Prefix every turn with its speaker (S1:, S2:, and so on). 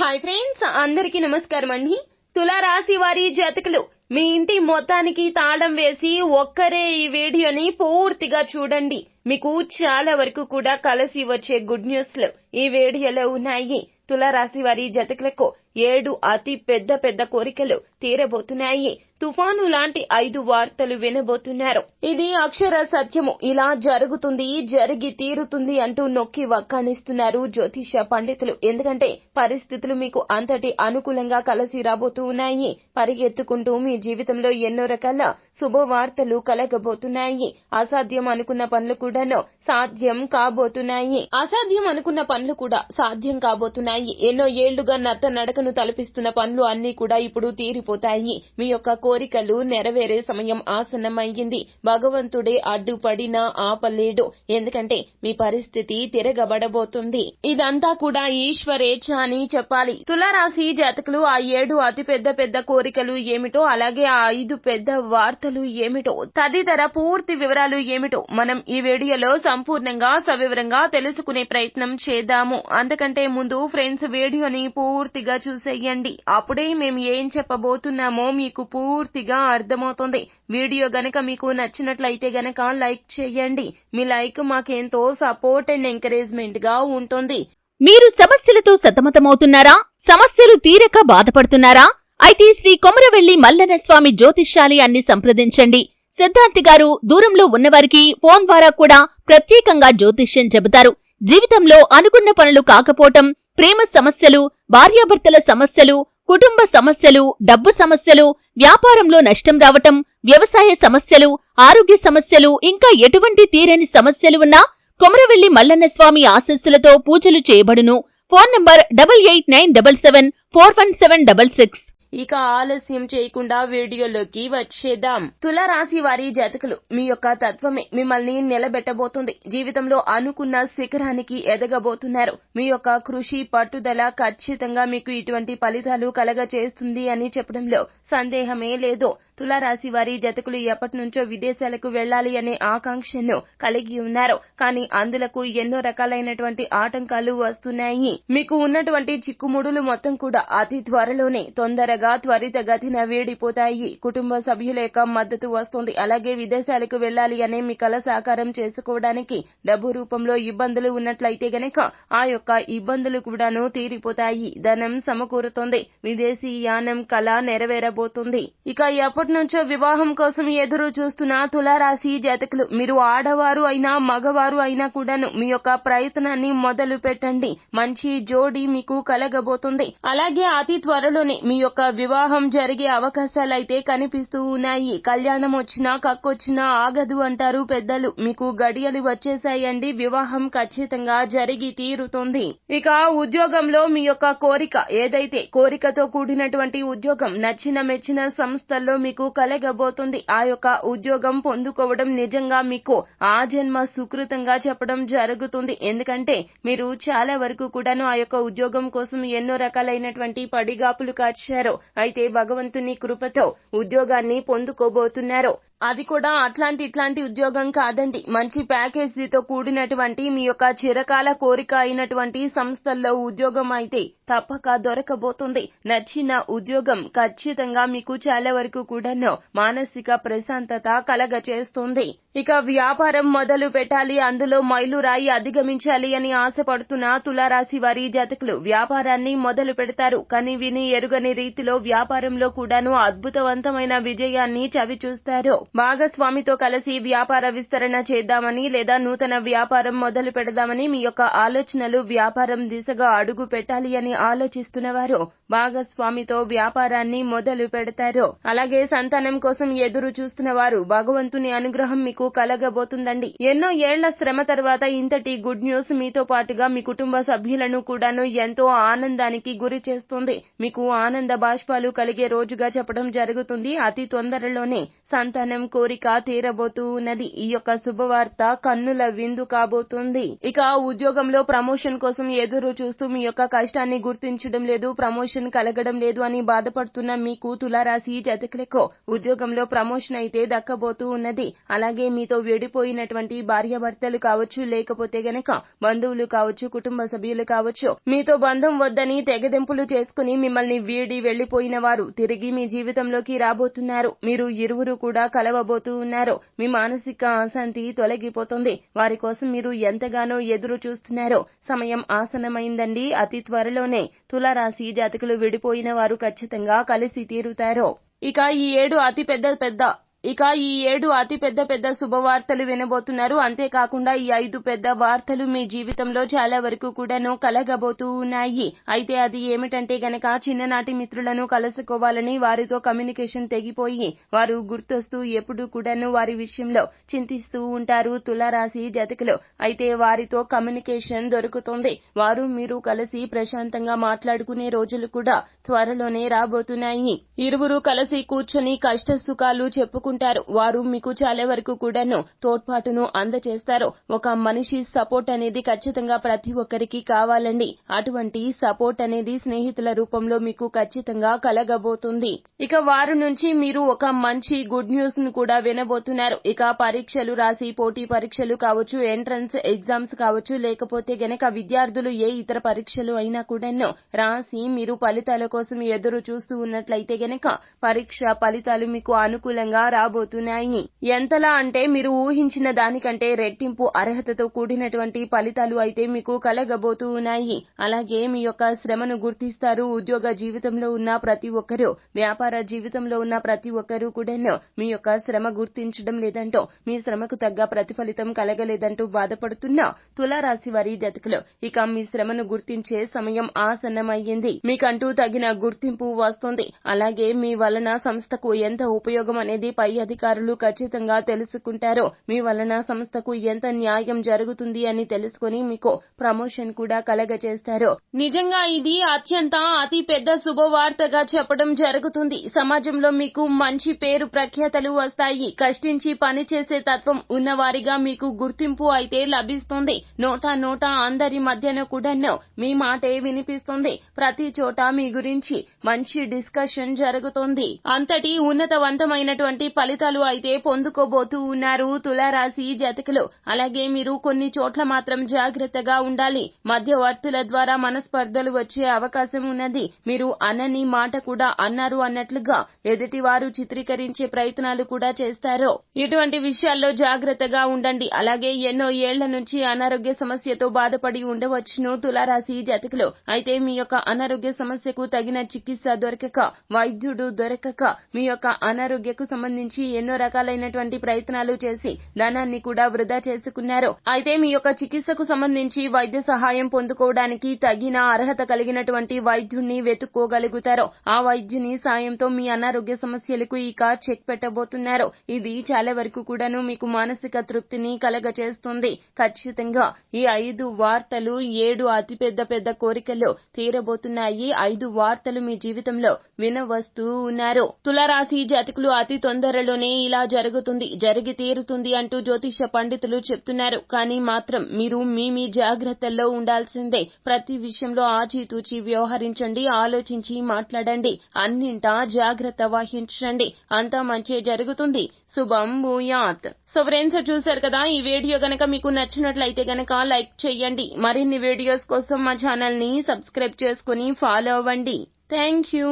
S1: Hi friends అందరికీ నమస్కారం అండి. తులారాశి వారి జాతకులు మీ ఇంటి మొత్తానికి తాళం వేసి ఒక్కరే ఈ వీడియోని పూర్తిగా చూడండి. మీకు చాలా వరకు కూడా కలిసి వచ్చే గుడ్ న్యూస్లు ఈ వీడియోలో ఉన్నాయి. తులారాశి వారి జతకులకు ఏడు అతి పెద్ద పెద్ద కోరికలు తీరబోతున్నాయి. తుఫాను లాంటి ఐదు వార్తలు వినబోతున్నారు. ఇది అక్షర సత్యము. ఇలా జరుగుతుంది జరిగి తీరుతుంది అంటూ నొక్కి వక్కాణిస్తున్నారు జ్యోతిష పండితులు. ఎందుకంటే పరిస్థితులు మీకు అంతటి అనుకూలంగా కలిసి రాబోతూ ఉన్నాయి. పరిగెత్తుకుంటూ మీ జీవితంలో ఎన్నో రకాల శుభవార్తలు కలగబోతున్నాయి. అసాధ్యం అనుకున్న పనులు కూడాను సాధ్యం కాబోతున్నాయి. అసాధ్యం అనుకున్న పనులు కూడా సాధ్యం కాబోతున్నాయి. ఎన్నో ఏళ్ళుగా నత్త అతను తలపిస్తున్న పనులు అన్ని కూడా ఇప్పుడు తీరిపోతాయి. మీ యొక్క కోరికలు నెరవేరే సమయం ఆసన్నమయ్యింది భగవంతుడే అడ్డుపడినా ఆపలేడు. ఎందుకంటే మీ పరిస్థితి తిరగబడబోతుంది. ఇదంతా కూడా ఈశ్వరేచ్ఛ అని చెప్పాలి. తులారాశి జాతకులు ఆ ఏడు అతి పెద్ద పెద్ద కోరికలు ఏమిటో అలాగే ఆ ఐదు పెద్ద వార్తలు ఏమిటో తదితర పూర్తి వివరాలు ఏమిటో మనం ఈ వీడియోలో సంపూర్ణంగా సవివరంగా తెలుసుకునే ప్రయత్నం చేద్దాము. అంతకంటే ముందు ఫ్రెండ్స్ వీడియోని పూర్తిగా చూసేయండి. అప్పుడే మేము ఏం చెప్పబోతున్నామో మీకు పూర్తిగా అర్థమవుతుంది. వీడియో గనక మీకు నచ్చినట్లయితే గనక లైక్ చేయండి. మీ లైక్ మాకెంతో సపోర్ట్ అండ్ ఎంకరేజ్మెంట్గా ఉంటుంది.
S2: మీరు సమస్యలతో సతమతమవుతున్నారా? సమస్యలు తీరక బాధపడుతున్నారా? అయితే శ్రీ కొమరవెల్లి మల్లన స్వామి జ్యోతిష్యాలయాన్ని సంప్రదించండి. సిద్ధాంతి గారు దూరంలో ఉన్నవారికి ఫోన్ ద్వారా కూడా ప్రత్యేకంగా జ్యోతిష్యం చెబుతారు. జీవితంలో అనుకున్న పనులు కాకపోవటం ప్రేమ సమస్యలు భార్యాభర్తల సమస్యలు కుటుంబ సమస్యలు డబ్బు సమస్యలు వ్యాపారంలో నష్టం రావటం వ్యవసాయ సమస్యలు ఆరోగ్య సమస్యలు ఇంకా ఎటువంటి తీరని సమస్యలు ఉన్నా కొమరవెల్లి మల్లన్న స్వామి ఆశస్సులతో పూజలు చేయబడును. Phone number double eight nine double seven four one seven double six.
S1: ఇక ఆలస్యం చేయకుండా వీడియోలోకి వచ్చేద్దాం. తులారాశి వారి జాతకులు మీ యొక్క తత్వమే మిమ్మల్ని నిలబెట్టబోతుంది. జీవితంలో అనుకున్న శిఖరానికి ఎదగబోతున్నారు. మీ యొక్క కృషి పట్టుదల ఖచ్చితంగా మీకు ఇటువంటి ఫలితాలు కలగ చేస్తుంది అని చెప్పడంలో సందేహమే లేదు. తులారాశి వారి జతకులు ఎప్పటి నుంచో విదేశాలకు వెళ్ళాలి అనే ఆకాంక్షను కలిగి ఉన్నారు. కానీ అందులకు ఎన్నో రకాలైనటువంటి ఆటంకాలు వస్తున్నాయి. మీకు ఉన్నటువంటి చిక్కుముడులు మొత్తం కూడా అతి త్వరలోనే తొందరగా త్వరితగతిన వేడిపోతాయి. కుటుంబ సభ్యుల యొక్క మద్దతు వస్తుంది. అలాగే విదేశాలకు వెళ్ళాలి అనే మీ కల సాకారం చేసుకోవడానికి డబ్బు రూపంలో ఇబ్బందులు ఉన్నట్లయితే గనక ఆ యొక్క ఇబ్బందులు కూడాను తీరిపోతాయి. ధనం సమకూరుతుంది. విదేశీ యానం కళ నెరవేరబోతుంది. ఇక ఎప్పటి నుంచో వివాహం కోసం ఎదురు చూస్తున్న తులారాశి జాతకులు మీరు ఆడవారు అయినా మగవారు అయినా కూడాను మీ యొక్క ప్రయత్నాన్ని మొదలు పెట్టండి. మంచి జోడి మీకు కలగబోతుంది. అలాగే అతి త్వరలోనే మీ యొక్క వివాహం జరిగే అవకాశాలైతే కనిపిస్తూ ఉన్నాయి. కళ్యాణం వచ్చినా కక్కొచ్చినా ఆగదు అంటారు పెద్దలు. మీకు గడియలు వచ్చేసాయండి వివాహం ఖచ్చితంగా జరిగి తీరుతుంది. ఇక ఉద్యోగంలో మీ యొక్క కోరిక ఏదైతే కోరికతో కూడినటువంటి ఉద్యోగం నచ్చిన మెచ్చిన సంస్థల్లో మీకు కలగబోతుంది. ఆ యొక్క ఉద్యోగం పొందుకోవడం నిజంగా మీకు ఆ జన్మ సుకృతంగా చెప్పడం జరుగుతుంది. ఎందుకంటే మీరు చాలా వరకు కూడాను ఆ యొక్క ఉద్యోగం కోసం ఎన్నో రకాలైనటువంటి పడిగాపులు కాచారు అయితే భగవంతుని కృపతో ఉద్యోగాన్ని పొందుకోబోతున్నారు. అది కూడా అట్లాంటి ఇట్లాంటి ఉద్యోగం కాదండి. మంచి ప్యాకేజీతో కూడినటువంటి మీ యొక్క చిరకాల కోరిక అయినటువంటి సంస్థల్లో ఉద్యోగం అయితే తప్పక దొరకబోతుంది. నచ్చిన ఉద్యోగం ఖచ్చితంగా మీకు చాలా వరకు కూడాను మానసిక ప్రశాంతత కలగచేస్తుంది. ఇక వ్యాపారం మొదలు పెట్టాలి అందులో మైలురాయి అధిగమించాలి అని ఆశపడుతున్న తులారాశి వారి జాతకులు వ్యాపారాన్ని మొదలు పెడతారు. కానీ విని ఎరుగని రీతిలో వ్యాపారంలో కూడాను అద్భుతవంతమైన విజయాన్ని చవి చూస్తారు భాగస్వామితో కలిసి వ్యాపార విస్తరణ చేద్దామని లేదా నూతన వ్యాపారం మొదలు పెడదామని మీ యొక్క ఆలోచనలు వ్యాపారం దిశగా అడుగు పెట్టాలి అని ఆలోచిస్తున్న వారు భాగస్వామితో వ్యాపారాన్ని మొదలు పెడతారు. అలాగే సంతానం కోసం ఎదురు చూస్తున్న వారు భగవంతుని అనుగ్రహం మీకు కలగబోతుందండి. ఎన్నో ఏళ్ళ శ్రమ తర్వాత ఇంతటి గుడ్ న్యూస్ మీతో పాటుగా మీ కుటుంబ సభ్యులను కూడాను ఎంతో ఆనందానికి గురి చేస్తుంది. మీకు ఆనంద బాష్పాలు కలిగే రోజుగా చెప్పడం జరుగుతుంది. అతి తొందరలోనే సంతానం కోరిక తీరబోతూ ఉన్నది. ఈ యొక్క శుభవార్త కన్నుల విందు కాబోతుంది. ఇక ఉద్యోగంలో ప్రమోషన్ కోసం ఎదురు చూస్తూ మీ యొక్క కష్టాన్ని గుర్తించడం లేదు ప్రమోషన్ కలగడం లేదు అని బాధపడుతున్న మీకు తులారాశి జతకులకు ఉద్యోగంలో ప్రమోషన్ అయితే దక్కబోతూ ఉన్నది. అలాగే మీతో విడిపోయినటువంటి భార్యాభర్తలు కావచ్చు లేకపోతే గనక బంధువులు కావచ్చు కుటుంబ సభ్యులు కావచ్చు మీతో బంధం వద్దని తెగదెంపులు చేసుకుని మిమ్మల్ని వీడి వెళ్ళిపోయిన వారు తిరిగి మీ జీవితంలోకి రాబోతున్నారు. మీరు ఇరువురు కూడా కలవబోతూ ఉన్నారు. మీ మానసిక అశాంతి తొలగిపోతుంది. వారి కోసం మీరు ఎంతగానో ఎదురు చూస్తున్నారో సమయం ఆసనమైందండి అతి త్వరలో త్వరలోనే తులారాశి జాతకులు విడిపోయిన వారు ఖచ్చితంగా కలిసి తీరుతారు. ఇక ఈ ఏడు అతిపెద్ద పెద్ద ఇక ఈ ఏడు అతి పెద్ద పెద్ద శుభవార్తలు వినబోతున్నారు. అంతేకాకుండా ఈ ఐదు పెద్ద వార్తలు మీ జీవితంలో చాలా వరకు కూడాను కలగబోతూ ఉన్నాయి. అయితే అది ఏమిటంటే గనక చిన్ననాటి మిత్రులను కలుసుకోవాలని వారితో కమ్యూనికేషన్ తెగిపోయి వారు గుర్తొస్తూ ఎప్పుడు కూడాను వారి విషయంలో చింతిస్తూ ఉంటారు. తులారాశి జతకులు అయితే వారితో కమ్యూనికేషన్ దొరుకుతుంది. వారు మీరు కలిసి ప్రశాంతంగా మాట్లాడుకునే రోజులు కూడా త్వరలోనే రాబోతున్నాయి. ఇరువురు కలిసి కూర్చొని కష్ట సుఖాలు చెప్పుకుంటారు వారు మీకు చాలా వరకు కూడాను తోడ్పాటును అందచేస్తారు. ఒక మనిషి సపోర్ట్ అనేది ఖచ్చితంగా ప్రతి ఒక్కరికి కావాలండి. అటువంటి సపోర్ట్ అనేది స్నేహితుల రూపంలో మీకు ఖచ్చితంగా కలగబోతుంది. ఇక వారి నుంచి మీరు ఒక మంచి గుడ్ న్యూస్ను కూడా వినబోతున్నారు. ఇక పరీక్షలు రాసి పోటీ పరీక్షలు కావచ్చు ఎంట్రన్స్ ఎగ్జామ్స్ కావచ్చు లేకపోతే గనక విద్యార్థులు ఏ ఇతర పరీక్షలు అయినా కూడాను రాసి మీరు ఫలితాల కోసం ఎదురు చూస్తూ ఉన్నట్లయితే గనక పరీక్ష ఫలితాలు మీకు అనుకూలంగా రాబోతున్నాయి. ఎంతలా అంటే మీరు ఊహించిన దానికంటే రెట్టింపు అర్హతతో కూడినటువంటి ఫలితాలు అయితే మీకు కలగబోతూ ఉన్నాయి అలాగే మీ యొక్క శ్రమను గుర్తిస్తారు. ఉద్యోగ జీవితంలో ఉన్న ప్రతి ఒక్కరూ వ్యాపార జీవితంలో ఉన్న ప్రతి ఒక్కరూ కూడాను మీ యొక్క శ్రమ గుర్తించడం లేదంటూ మీ శ్రమకు తగ్గ ప్రతిఫలితం కలగలేదంటూ బాధపడుతున్న తులారాశి వారి జతకులు ఇక మీ శ్రమను గుర్తించే సమయం ఆసన్నమయ్యింది. మీకంటూ తగిన గుర్తింపు వస్తుంది. అలాగే మీ వలన సంస్థకు ఎంత ఉపయోగం అనేది పై అధికారులు ఖచ్చితంగా తెలుసుకుంటారో. మీ వలన సంస్థకు ఎంత న్యాయం జరుగుతుంది అని తెలుసుకుని మీకు ప్రమోషన్ కూడా కలగజేస్తారు. నిజంగా ఇది అత్యంత అతి పెద్ద శుభవార్తగా చెప్పడం జరుగుతుంది. సమాజంలో మీకు మంచి పేరు ప్రఖ్యాతలు వస్తాయి. కష్టించి పని చేసే తత్వం ఉన్నవారిగా మీకు గుర్తింపు అయితే లభిస్తుంది. నోటా నోటా అందరి మధ్యన కూడాను మీ మాటే వినిపిస్తుంది. ప్రతి చోట మీ గురించి మంచి డిస్కషన్ జరుగుతుంది. అంతటి ఉన్నతవంతమైనటువంటి ఫలితాలు అయితే పొందుకోబోతూ ఉన్నారు. తులారాశి జతకులు. అలాగే మీరు కొన్ని చోట్ల మాత్రం జాగ్రత్తగా ఉండాలి. మధ్యవర్తుల ద్వారా మనస్పర్ధలు వచ్చే అవకాశం ఉన్నది. మీరు అనని మాట కూడా అన్నారు అన్నట్లుగా ఎదుటి వారు చిత్రీకరించే ప్రయత్నాలు కూడా చేస్తారు. ఇటువంటి విషయాల్లో జాగ్రత్తగా ఉండండి. అలాగే ఎన్నో ఏళ్ళ నుంచి అనారోగ్య సమస్యతో బాధపడి ఉండవచ్చును తులారాశి జతకులు. అయితే మీ యొక్క అనారోగ్య సమస్యకు తగిన చికిత్స దొరకక వైద్యుడు దొరకక మీ యొక్క అనారోగ్యకు సంబంధించి ఎన్నో రకాలైనటువంటి ప్రయత్నాలు చేసి ధనాన్ని కూడా వృధా చేసుకున్నారు. అయితే మీ యొక్క చికిత్సకు సంబంధించి వైద్య సహాయం పొందుకోవడానికి తగిన అర్హత కలిగినటువంటి వైద్యుణ్ణి వెతుక్కోగలుగుతారు. ఆ వైద్యుని సాయంతో మీ అనారోగ్య సమస్యలకు ఇక చెక్ పెట్టబోతున్నారు. ఇది చాలా వరకు కూడాను మీకు మానసిక తృప్తిని కలగచేస్తుంది ఖచ్చితంగా ఈ ఐదు వార్తలు ఏడు అతిపెద్ద పెద్ద కోరికలు తీరబోతున్నాయి. ఐదు వార్తలు మీ జీవితంలో వినవస్తూ ఉన్నారు. తులారాశి జాతకులు అతి తొందరలోనే ఇలా జరుగుతుంది జరిగి తీరుతుంది అంటూ జ్యోతిష పండితులు చెప్తున్నారు. కానీ మాత్రం మీరు మీ మీ జాగ్రత్తల్లో ఉండాల్సిందే. ప్రతి విషయంలో ఆచితూచి వ్యవహరించండి ఆలోచించి మాట్లాడండి. అన్నింటా జాగ్రత్త వహించండి. అంతా మంచి జరుగుతుంది. శుభం భూయాత్. సో ఫ్రెండ్స్ చూశారు కదా ఈ వీడియో గనక మీకు నచ్చినట్లయితే గనక లైక్ చేయండి. మరిన్ని వీడియోస్ కోసం మా ఛానల్ని సబ్స్క్రైబ్ చేసుకుని ఫాలో అవ్వండి. Thank you.